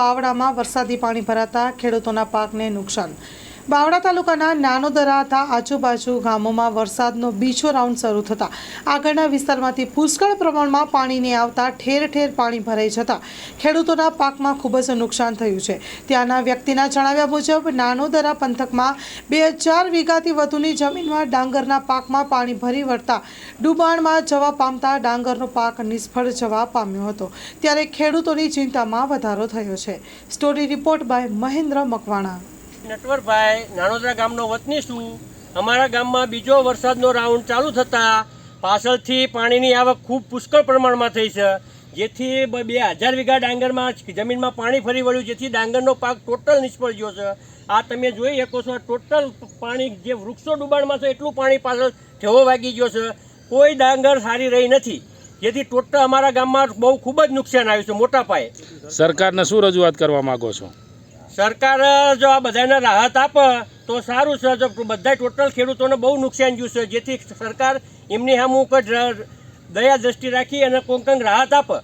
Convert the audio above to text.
બાવડામાં વરસાદી પાણી ભરાતા ખેડૂતોના પાકને નુકસાન બાવડા તાલુકાના નાનોદરા હતા આજુબાજુ ગામોમાં વરસાદનો બીજો રાઉન્ડ શરૂ થતાં. આગળના વિસ્તારમાંથી પુષ્કળ પ્રમાણમાં પાણીને આવતા ઠેર ઠેર પાણી ભરાઈ જતા ખેડૂતોના પાકમાં ખૂબ જ નુકસાન થયું છે. ત્યાંના વ્યક્તિના જણાવ્યા મુજબ, નાનોદરા પંથકમાં બે હજાર વીઘાથી વધુની જમીનમાં ડાંગરના પાકમાં પાણી ભરી વળતા ડુબાણમાં જવા પામતા ડાંગરનો પાક નિષ્ફળ જવા પામ્યો હતો. ત્યારે ખેડૂતોની ચિંતામાં વધારો થયો છે. Story report by Mahendra Makwana. Natwarbhai Nanodara ગામનો વતની છું. અમારા ગામમાં બીજો વરસાદનો રાઉન્ડ ચાલુ થતાં પાછળથી પાણીની આવક ખૂબ પુષ્કળ પ્રમાણમાં થઈ છે. જેથી બે હજાર વીઘા ડાંગરમાં જમીનમાં પાણી ફરી વળ્યું, જેથી ડાંગરનો પાક ટોટલ નિષ્ફળ ગયો છે. આ તમે જોઈ શકો છો ટોટલ પાણી જે વૃક્ષો ડૂબાણમાં છે, એટલું પાણી પાછળ ઠેવો વાગી ગયો છે. કોઈ ડાંગર સારી રહી નથી. જેથી ટોટલ અમારા ગામમાં બહુ ખૂબ જ નુકસાન આવ્યું છે, મોટા પાયે. સરકારને શું રજૂઆત કરવા માંગો છો? સરકાર જો આ બધાને રાહત આપે, તો સારું છે. જો બધા ટોટલ ખેડૂતોને બહુ નુકસાન થયું છે. જેથી સરકાર એમની સામું દયા દ્રષ્ટિ રાખી અને કોંકંગ રાહત આપે.